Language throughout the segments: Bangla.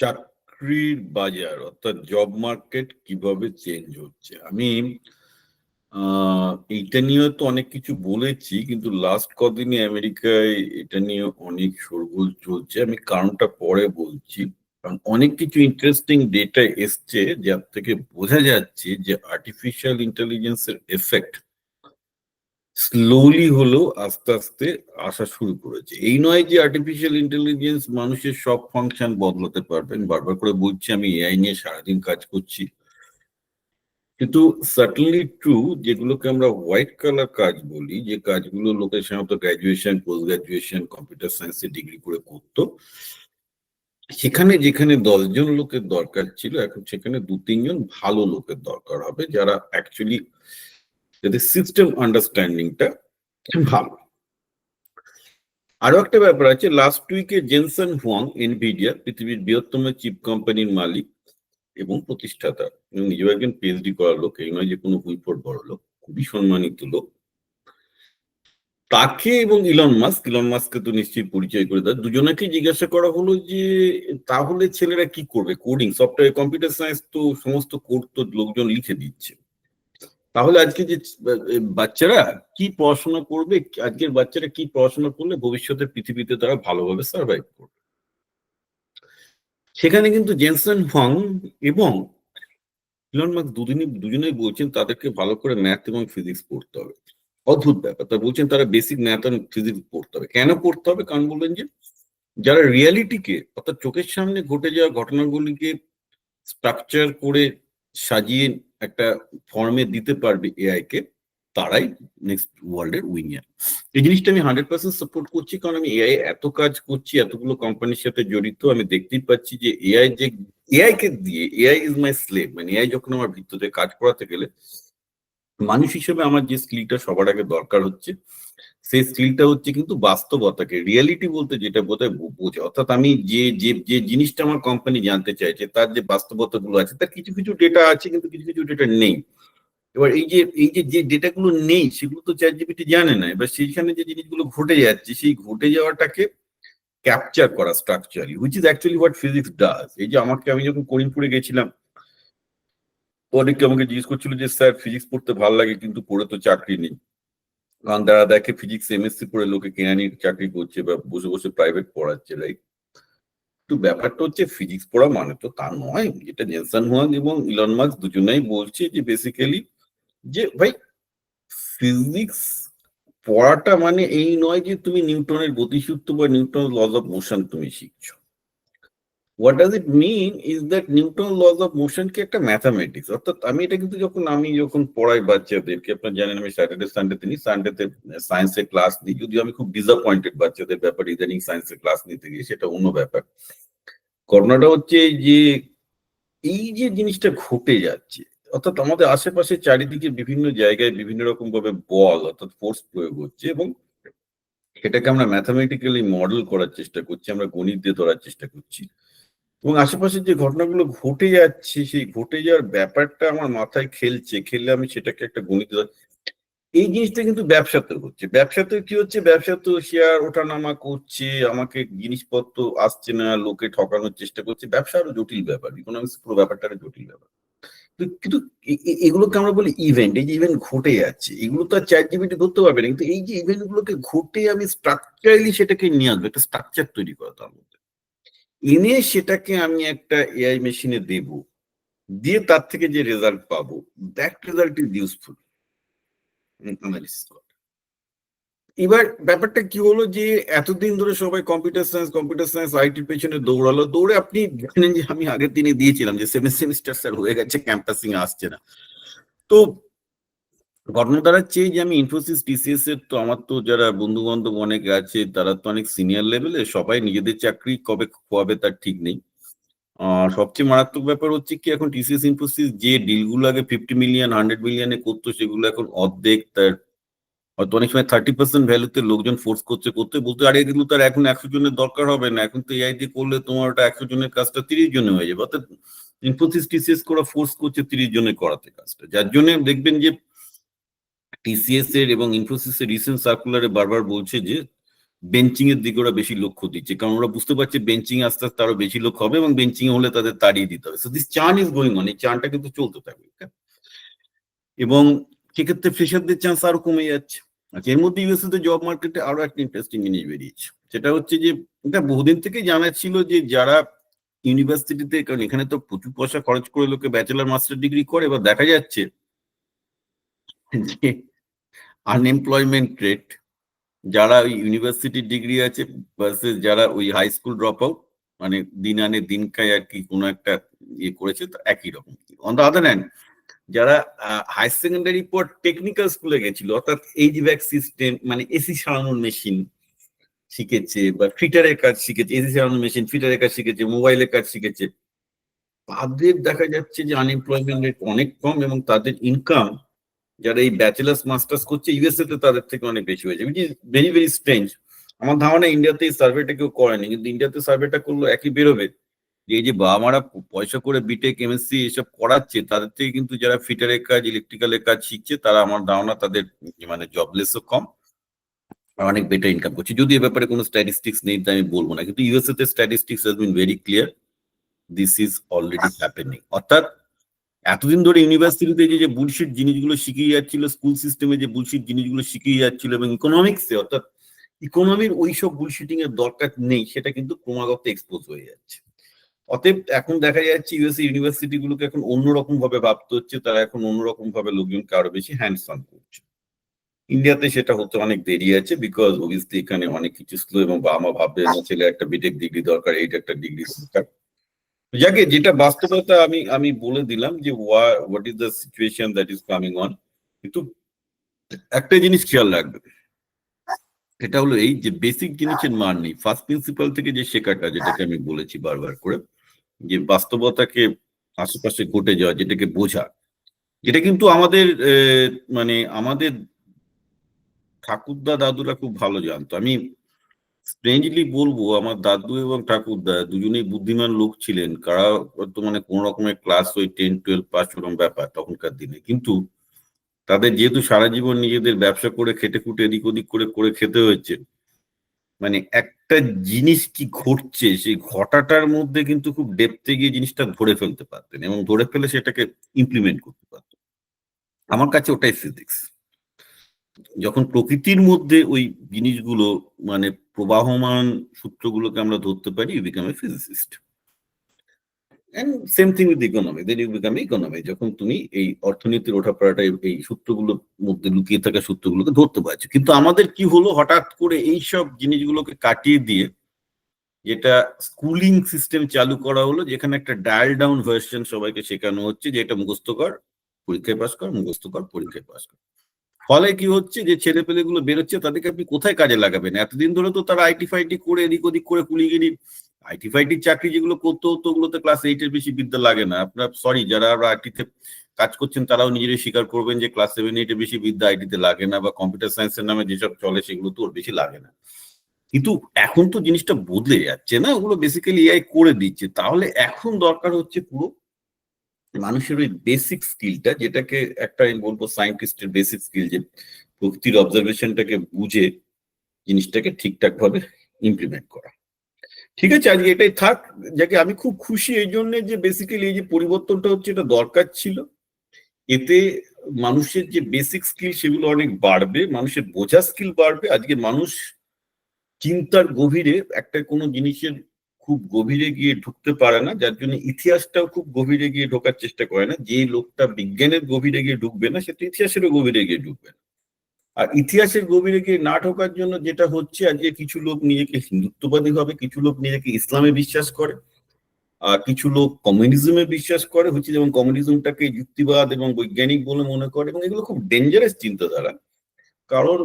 চাকরির বাজার, অর্থাৎ জব মার্কেট কীভাবে চেঞ্জ হচ্ছে? আমি এইটা নিয়ে তো অনেক কিছু বলেছি, কিন্তু লাস্ট কদিনে আমেরিকায় এটা নিয়ে অনেক শোরগোল চলছে। আমি কারণটা পরে বলছি। কারণ অনেক কিছু ইন্টারেস্টিং ডেটা এসছে, যার থেকে বোঝা যাচ্ছে যে আর্টিফিশিয়াল ইন্টেলিজেন্সের এফেক্ট স্লোলি হলেও আস্তে আস্তে আসা শুরু করেছে। এই নয় যে আর্টিফিশিয়াল ইন্টেলিজেন্স মানুষের সব ফাংশন বদলাতে পারবেন বারবার করে বলছি, আমি এআই নিয়ে সারাদিন কাজ করছি। কিন্তু সার্টেনলি ট্রু যেগুলোকে আমরা হোয়াইট কালার কাজ বলি, যে কাজগুলো লোকের সাধারণত গ্রাজুয়েশন পোস্ট গ্রাজুয়েশন কম্পিউটার সায়েন্সে ডিগ্রি করে করতো, সেখানে যেখানে দশজন লোকের দরকার ছিল, এখন সেখানে দু তিনজন ভালো লোকের দরকার হবে, যারা অ্যাকচুয়ালি যাদের সিস্টেম আন্ডারস্ট্যান্ডিংটা ভালো। আরও একটা ব্যাপার আছে লাস্ট উইকে জেনসন হুয়াং এনভিডিয়া পৃথিবীর বৃহত্তম চিপ কোম্পানির মালিক এবং প্রতিষ্ঠাতা। এবং নিজেও একজন পিএইচডি করার লোক, এই নয় যে কোনো হুইফোর বড় লোক, খুবই সম্মানিত লোক। তাকে এবং ইলন মাস্ক ইলন মাস্ককে তো নিশ্চয়ই পরিচয় করে দেয়। দুজনাকে জিজ্ঞাসা করা হলো যে, তাহলে ছেলেরা কি করবে? কোডিং সফটওয়্যার কম্পিউটার সায়েন্স তো সমস্ত কোড তো লোকজন লিখে দিচ্ছে। তাহলে আজকে যে বাচ্চারা কি পড়াশোনা করবে, আজকের বাচ্চারা কি পড়াশোনা করলে ভবিষ্যতে পৃথিবীতে তারা ভালোভাবে সার্ভাইভ করবে? সেখানে কিন্তু জেনসন হং এবং ইলন দুদিনই, দুজনেই বলছেন তাদেরকে ভালো করে ম্যাথ এবং ফিজিক্স পড়তে হবে। অদ্ভুত ব্যাপার। তা বলছেন তারা বেসিক ম্যাথ এবং ফিজিক্স পড়তে হবে। কেন পড়তে হবে? কারণ বললেন যে, যারা রিয়ালিটিকে অর্থাৎ চোখের সামনে ঘটে যাওয়া ঘটনাগুলিকে স্ট্রাকচার করে সাজিয়ে একটা ফর্মে দিতে পারবে এআই কে, তারাই নেক্সট ওয়ার্ল্ড এর উইনার এই জিনিসটা আমি হান্ড্রেড পার্সেন্ট সাপোর্ট করছি, কারণ আমি এআই এত কাজ করছি, এতগুলো কোম্পানির সাথে জড়িত, আমি দেখতেই পাচ্ছি যে এআই যে এআই কে দিয়ে এআই ইজ মাই স্লেভ মানে এআই যখন আমার ভিত্তিতে কাজ করাতে গেলে, মানুষ হিসেবে আমার যে স্কিলটা সবার আগে দরকার হচ্ছে সেই স্কিলটা হচ্ছে কিন্তু বাস্তবতাকে রিয়ালিটি বলতে যেটা বোধহয় বোঝে। অর্থাৎ আমি যে যে যে জিনিসটা আমার কোম্পানি জানতে চাইছে, তার যে বাস্তবতা গুলো আছে, তার কিছু কিছু ডেটা আছে কিন্তু কিছু কিছু ডেটা নেই। এবার এই যে এই যে যে ডেটাগুলো নেই, সেগুলো তো চ্যাট জিপিটি জানে না। এবার সেইখানে যে জিনিসগুলো ঘটে যাচ্ছে, সেই ঘটে যাওয়াটাকে ক্যাপচার করা structurally which is actually what physics does এই যে আমাকে, আমি যখন করিমপুরে গেছিলাম, অনেকে আমাকে জিজ্ঞেস করছিল যে, স্যার ফিজিক্স পড়তে ভালো লাগে, কিন্তু পড়ে তো চাকরি নেই। কারণ তারা দেখে ফিজিক্স এমএসসি পড়ে লোকে কেনানির চাকরি করছে বা বসে বসে প্রাইভেট পড়াচ্ছে রাইট তো ব্যাপারটা হচ্ছে ফিজিক্স পড়া মানে তো তা নয়। যেটা জেনসন হুয়াং এবং ইলন মার্কস দুজনেই বলছে যে বেসিক্যালি যে ভাই ফিজিক্স পড়াটা মানে এই নয় যে তুমি নিউটনের গতিসূত্র বা নিউটন লজ অফ মোশন তুমি শিখছো। What does it mean is that Newton laws of motion কি একটা ম্যাথামেটিক্স অর্থাৎ আমি এটা কিন্তু যখন, আমি যখন পড়াই বাচ্চাদেরকে, আপনার জানেন আমি স্যাটারডে সানডে তিনি সানডেতে সায়েন্সের ক্লাস নিই। যদিও আমি খুব ডিসঅ্যাপয়েন্টেড বাচ্চাদের ব্যাপারে, ইদানিং সায়েন্সের ক্লাস নিতে গিয়ে, সেটা অন্য ব্যাপার। ঘটনাটা হচ্ছে যে, এই যে জিনিসটা ঘটে যাচ্ছে, অর্থাৎ আমাদের আশেপাশে চারিদিকে বিভিন্ন জায়গায় বিভিন্ন রকম ভাবে বল, অর্থাৎ ফোর্স প্রয়োগ হচ্ছে এবং সেটাকে আমরা ম্যাথামেটিক্যালি মডেল করার চেষ্টা করছি, আমরা গণিত দিয়ে ধরার চেষ্টা করছি। এবং আশেপাশে যে ঘটনাগুলো ঘটে যাচ্ছে, সেই ঘটে যাওয়ার ব্যাপারটা আমার মাথায় খেলছে। খেললে আমি সেটাকে একটা গণিত এই জিনিসটা কিন্তু ব্যবসাতে হচ্ছে। ব্যবসাতে কি হচ্ছে? ব্যবসাতে শেয়ার ওঠানামা করছে, আমাকে জিনিসপত্র আসছে না, লোকে ঠকানোর চেষ্টা করছে। ব্যবসা আরও জটিল ব্যাপার ইকোনমিক্স পুরো ব্যাপারটা আরও জটিল ব্যাপার। কিন্তু এগুলোকে আমরা বলি ইভেন্ট এই যে ইভেন্ট ঘটে যাচ্ছে, এগুলো তো আর চ্যাট জিবিটি ধরতে পারবে না। কিন্তু এই যে ইভেন্ট গুলোকে ঘটে আমি স্ট্রাকচারালি সেটাকে নিয়ে আসব, একটা স্ট্রাকচার তৈরি করা তার মধ্যে। এনে সেটাকে আমি একটা এআই মেশিনে দেব। দিয়ে তার থেকে যে রেজাল্ট পাবো দ্যাট রেজাল্ট ইজ ইউজফুল এবার ব্যাপারটা কি হলো যে এতদিন ধরে সবাই কম্পিউটার সায়েন্স কম্পিউটার সায়েন্স আইটির পেছনে দৌড়ালো, দৌড়ে আপনি জানেন যে আমি আগের দিনে দিয়েছিলাম যে সেভেন সেমিস্টার স্যার হয়ে গেছে ক্যাম্পাসিং আসছে না। তো ঘটনা দাঁড়াচ্ছে যে আমি ইনফোসিস টিসিএস এর তো আমার তো যারা বন্ধু বান্ধব অনেক আছে, তারা তো অনেক সিনিয়র লেভেলে সবাই নিজেদের চাকরি কবে খোয়াবে তার ঠিক নেই। আর সবচেয়ে মারাত্মক ব্যাপার হচ্ছে কি, এখন টিসিএস ইনফোসিস যে ডিলগুলো আগে ফিফটি মিলিয়ন হান্ড্রেড মিলিয়নে করতো, সেগুলো এখন অর্ধেক তার, হয়তো অনেক সময় থার্টি পার্সেন্ট ভ্যালুতে লোকজন ফোর্স করছে, করতে বলতে, আরে এগুলো তার এখন একশো জনের দরকার হবে না, এখন তো এআই দিয়ে করলে তোমার ওটা একশো জনের কাজটা তিরিশ জনে হয়ে যাবে। অর্থাৎ ইনফোসিস টিসিএস করা ফোর্স করছে তিরিশ জনের করাতে কাজটা। যার জন্য দেখবেন যে টিসিএস এর এবং ইনফোসিস এর রিসেন্ট সার্কুলারে বারবার বলছে যে বেঞ্চিং এর দিকে ওরা বেশি লক্ষ্য দিচ্ছে। কারণ ওরা বুঝতে পারছে বেঞ্চিং আস্তে আস্তে আরও বেশি লোক হবে এবং বেঞ্চিং হলে তাদের তাড়িয়ে দিতে হবে। So this churn is going on এই চানটা কিন্তু চলতে থাকবে এবং সেক্ষেত্রে ফ্রেশারদের চান্স আরও কমে যাচ্ছে। আচ্ছা এর মধ্যে ইউএসএ তে জব মার্কেটে আরও একটা ইন্টারেস্টিং জিনিস বেরিয়েছে। সেটা হচ্ছে যে, এটা বহুদিন থেকে জানা ছিল যে যারা ইউনিভার্সিটিতে কারণ এখানে তো প্রচুর পয়সা খরচ করে লোকে ব্যাচেলার মাস্টার ডিগ্রি করে, এবার দেখা যাচ্ছে যে আনএমপ্লয়মেন্ট রেট যারা ওই ইউনিভার্সিটি ডিগ্রি আছে ভার্সেস যারা ওই হাই স্কুল ড্রপ আউট মানে দিন আনে দিন খায় আর কি কোনো একটা ইয়ে করেছে, তো একই রকম। অন দ্য আদার হ্যান্ড যারা হাই সেকেন্ডারি পর টেকনিক্যাল স্কুলে গেছিল, অর্থাৎ এইচ ব্যাক সিস্টেম মানে এসি সারানোর মেশিন শিখেছে বা ফিটারের কাজ শিখেছে এসি সারানোর মেশিন ফিটারের কাজ শিখেছে, মোবাইলের কাজ শিখেছে, তাদের দেখা যাচ্ছে যে আনএমপ্লয়মেন্ট রেট অনেক কম এবং তাদের ইনকাম যারা এই ব্যাচেলার্স মাস্টার্স করছে ইউএসএ তে তাদের থেকে অনেক বেশি হয়েছে which is very very strange আমার ধারণা ইন্ডিয়াতে এই সার্ভেটা কেউ করেনি, কিন্তু ইন্ডিয়াতে সার্ভেটা করল একই বেরোবে। যে এই যে বাবা মারা পয়সা করে বিটেক এমএসসি এসব করাচ্ছে, তাদের থেকে কিন্তু যারা ফিটারের কাজ ইলেকট্রিক্যালের কাজ শিখছে, তারা আমার ধারণা তাদের মানে জবলেসও কম অনেক বেটার ইনকাম করছে। যদি এ ব্যাপারে কোনো স্ট্যাটিস্টিক্স নেই তাই আমি বলব না। কিন্তু ইউএসএ তে statistics has been very clear this is already happening অর্থাৎ এতদিন ধরে ইউনিভার্সিটিতে যে যে বুলশিট জিনিসগুলো শিখিয়ে যাচ্ছিল স্কুল সিস্টেমে যে বুলশিট জিনিসগুলো শিখিয়ে যাচ্ছিল এবং ইকোনমিক্সে অর্থাৎ ইকোনমির ওই সব বুলশিটিং এর দরকার নেই, সেটা কিন্তু ক্রমাগত এক্সপোজ হয়ে যাচ্ছে। অতএব এখন দেখা যাচ্ছে ইউএসএ ইউনিভার্সিটি গুলোকে এখন অন্যরকম ভাবে ভাবতে হচ্ছে, তারা এখন অন্যরকম ভাবে লোকজনকে আরও বেশি হ্যান্ডস অন করছে। ইন্ডিয়াতে সেটা হতে অনেক দেরি আছে বিকজ অবভিয়াসলি এখানে অনেক কিছু স্লো এবং বাবা মা ভাববে ছেলে একটা বিটেক ডিগ্রি দরকার, এইটা একটা ডিগ্রি দরকার। যাকে যেটা বাস্তবতা আমি আমি বলে দিলাম যে what is the situation that is coming on কিন্তু একটা জিনিস খেয়াল রাখবে। এটা হলো এই যে বেসিক জিনিসের মান নেই। ফার্স্ট প্রিন্সিপাল থেকে যে শেখাটা, যেটাকে আমি বলেছি বারবার করে, যে বাস্তবতাকে আশেপাশে ঘটে যাওয়া, যেটাকে বোঝা যেটা কিন্তু আমাদের মানে আমাদের ঠাকুরদা দাদুরা খুব ভালো জানতো। আমি স্ট্রেঞ্জলি বলব, আমার দাদু এবং ঠাকুরদা দুজনেই বুদ্ধিমান লোক ছিলেন। কারা হয়তো মানে কোন রকমের ক্লাস ওই টেন টুয়েলভ পাস ওরকম ব্যাপার তখনকার দিনে। কিন্তু তাদের যেহেতু সারা জীবন নিজেদের ব্যবসা করে খেটে খুটে এদিক ওদিক করে করে খেতে হয়েছে মানে একটা জিনিস কি ঘটছে, সেই ঘটাটার মধ্যে কিন্তু খুব ডেপতে গিয়ে জিনিসটা ধরে ফেলতে পারতেন এবং ধরে ফেলে সেটাকে ইমপ্লিমেন্ট করতে পারতেন। আমার কাছে ওটাই ফিজিক্স যখন প্রকৃতির মধ্যে ওই জিনিসগুলো মানে প্রবাহমান সূত্রগুলোকে আমরা ধরতে পারি you become a physicist and same thing with economy then you become economy যখন তুমি এই অর্থনীতির ওঠাপড়াটা, এই সূত্রগুলোর মধ্যে লুকিয়ে থাকা সূত্রগুলোকে ধরতে পারছ। কিন্তু আমাদের কি হলো হঠাৎ করে এই সব জিনিসগুলোকে কাটিয়ে দিয়ে, যেটা স্কুলিং সিস্টেম চালু করা হলো, যেখানে একটা ডায়াল ডাউন ভার্সন সবাইকে শেখানো হচ্ছে যে এটা মুখস্থ কর, পরীক্ষায় পাস কর, মুখস্থ কর, পরীক্ষায় পাস কর। ফলে কি হচ্ছে যে ছেলে পেলেগুলো বেরোচ্ছে, তাদেরকে আপনি কোথায় কাজে লাগাবেন? এতদিন ধরে তো তারা আইটি ফাইটি করে, এদিক ওদিক করে কুলিগিরি আইটি ফাইটির চাকরি যেগুলো করতে হতো, ওগুলোতে ক্লাস এইটের বেশি বিদ্যা লাগে না। আপনার সরি যারা আইটিতে কাজ করছেন, তারাও নিজেরাই স্বীকার করবেন যে ক্লাস সেভেন এইটের বেশি বিদ্যা আইটিতে লাগে না বা কম্পিউটার সায়েন্সের নামে যেসব চলে, সেগুলো তো ওর বেশি লাগে না। কিন্তু এখন তো জিনিসটা বদলে যাচ্ছে না? ওগুলো বেসিক্যালি এআই করে দিচ্ছে। তাহলে এখন দরকার হচ্ছে পুরো মানুষের ওই বেসিক স্কিলটা যেটাকে একটা আমি বলব সায়েন্টিস্টের বেসিক স্কিল যে প্রকৃতির অবজারভেশনটাকে বুঝে জিনিসটাকে ঠিকঠাক ভাবে ইমপ্লিমেন্ট করা। ঠিক আছে, আজকে এটাই থাক, যাকে আমি খুব খুশি এই জন্য যে বেসিক্যালি এই যে পরিবর্তনটা হচ্ছে এটা দরকার ছিল। এতে মানুষের যে বেসিক স্কিল সেগুলো অনেক বাড়বে, মানুষের বোঝা স্কিল বাড়বে। আজকে মানুষ চিন্তার গভীরে একটা কোনো জিনিসের খুব গভীরে গিয়ে ঢুকতে পারে না, যার জন্য ইতিহাসটাও খুব গভীরে গিয়ে ঢোকার চেষ্টা করে না। যে লোকটা বিজ্ঞানের গভীরে গিয়ে ঢুকবে না সেটা ইতিহাসেরও গভীরে গিয়ে ঢুকবে না। আর ইতিহাসের গভীরে গিয়ে না ঢোকার জন্য যেটা হচ্ছে, আজকে কিছু লোক নিজেকে হিন্দুত্ববাদী হবে কিছু লোক নিজেকে ইসলামে বিশ্বাস করে, আর কিছু লোক কমিউনিজমে বিশ্বাস করে, হচ্ছে যেমন কমিউনিজমটাকে যুক্তিবাদ এবং বৈজ্ঞানিক বলে মনে করে, এবং এগুলো খুব ডেঞ্জারাস চিন্তাধারা। কারণ,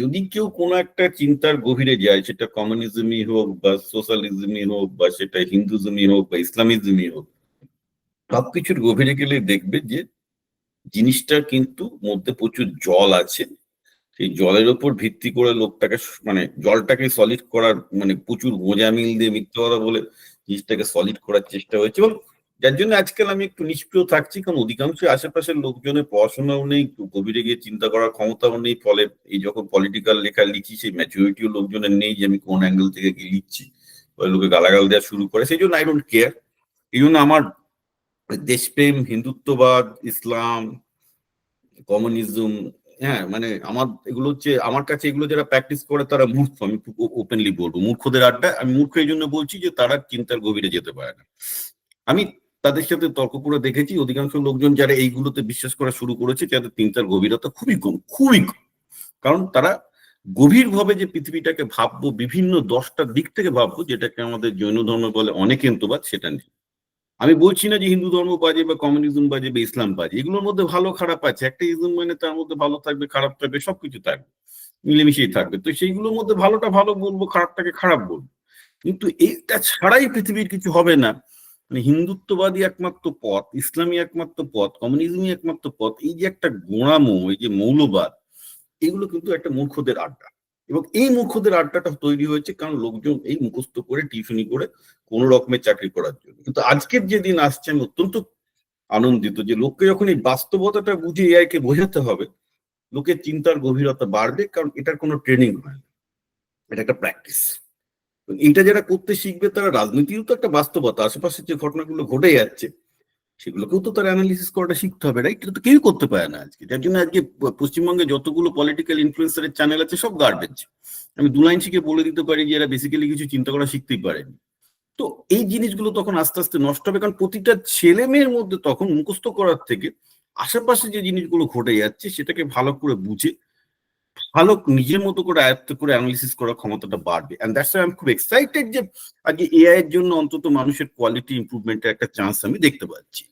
যদি কেউ কোনো একটা চিন্তার গভীরে যায়, সেটা কমিউনিজমই হোক বা সোশ্যালিজমই হোক বা সেটা হিন্দুজমই হোক বা ইসলামিজমই হোক, সবকিছুর গভীরে গেলে দেখবে যে জিনিসটার কিন্তু মধ্যে প্রচুর জল আছে। সেই জলের ওপর ভিত্তি করে লোকটাকে মানে জলটাকে সলিড করার মানে প্রচুর গোঁজা মিল দিয়ে মিথ্যে বলে জিনিসটাকে সলিড করার চেষ্টা হয়েছে এবং যার জন্য আজকাল আমি একটু নিষ্ক্রিয় থাকছি, কারণ অধিকাংশ আশেপাশের লোকজনের পড়াশোনাও নেই, একটু গভীরে গিয়ে চিন্তা করার ক্ষমতাও নেই, ফলে এই যখন পলিটিক্যাল লেখা লিখি, সেই ম্যাচুরিটিও লোকজনের নেই যে আমি কোন অ্যাঙ্গেল থেকে কি লিখছি লোকে গালাগাল দেওয়া শুরু করে। সেই জন্য আই ডোন্ট কেয়ার এই জন্য আমার দেশপ্রেম, হিন্দুত্ববাদ, ইসলাম কমিউনিজম হ্যাঁ মানে আমার এগুলো হচ্ছে, আমার কাছে এগুলো যারা প্র্যাকটিস করে তারা মূর্খ, আমি ওপেনলি বলব। মূর্খদের আড্ডা আমি মূর্খ এই জন্য বলছি যে তারা চিন্তার গভীরে যেতে পারে না। আমি তাদের সাথে তর্ক করে দেখেছি। অধিকাংশ লোকজন যারা এইগুলোতে বিশ্বাস করা শুরু করেছে, যাদের চিন্তার গভীরতা খুবই কম খুবই কম। কারণ তারা গভীরভাবে যে পৃথিবীটাকে ভাববো, বিভিন্ন দশটা দিক থেকে ভাববো, যেটাকে আমাদের জৈন ধর্ম বলে অনেকেন্তবাদ সেটা নেই। আমি বলছি না যে হিন্দু ধর্ম বাজে বা কমিউনিজম বাজে বা ইসলাম বাজে, এগুলোর মধ্যে ভালো খারাপ আছে। একটা ইসলাম মানে তার মধ্যে ভালো থাকবে, খারাপ থাকবে, সবকিছু থাকবে, মিলেমিশেই থাকবে। তো সেইগুলোর মধ্যে ভালোটা ভালো বলব, খারাপটাকে খারাপ বলব। কিন্তু এইটা ছাড়াই পৃথিবীর কিছু হবে না। মানে হিন্দুত্ববাদী একমাত্র পথ, ইসলামী একমাত্র পথ, কমিউনিজমই একমাত্র পথ, এই যে একটা গোড়ামো, এই যে মৌলবাদ, এগুলো কিন্তু একটা মূর্খদের আড্ডা। এবং এই মূর্খদের আড্ডাটা তৈরি হয়েছে কারণ লোকজন এই মুখস্থ করে, টিফিনি করে কোন রকমের চাকরি করার জন্য। কিন্তু আজকের যে দিন আসছে, আমি অত্যন্ত আনন্দিত যে লোককে যখন এই বাস্তবতাটা বুঝে এআই কে বোঝাতে হবে, লোকের চিন্তার গভীরতা বাড়বে, কারণ এটার কোনো ট্রেনিং হয় না। এটা একটা প্র্যাকটিস এইটা যারা করতে শিখবে, তারা রাজনীতিও তো একটা বাস্তবতা। আশেপাশে যে ঘটনাগুলো ঘটে যাচ্ছে, সেগুলোকেও তো তার অ্যানালিসিস করাটা শিখতে হবে রাইট এটা তো কেউ করতে পারে না আজকে। যার জন্য আজকে পশ্চিমবঙ্গে যতগুলো পলিটিক্যাল ইনফ্লুয়েন্সারের চ্যানেল আছে, সব গার্বেজ আমি দু লাইন শিখে বলে দিতে পারি যে, এরা বেসিক্যালি কিছু চিন্তা করা শিখতেই পারেনি। তো এই জিনিসগুলো তখন আস্তে আস্তে নষ্ট হবে, কারণ প্রতিটা ছেলে মেয়ের মধ্যে তখন মুখস্থ করার থেকে আশেপাশে যে জিনিসগুলো ঘটে যাচ্ছে, সেটাকে ভালো করে বুঝে ভালো নিজের মতো করে আয়ত্ত করে অ্যানালিসিস করার ক্ষমতাটা বাড়বে। অ্যান্ড দ্যাটস আই এম খুব এক্সাইটেড যে আজকে এআই এর জন্য অন্তত মানুষের কোয়ালিটি ইম্প্রুভমেন্টের একটা চান্স আমি দেখতে পাচ্ছি।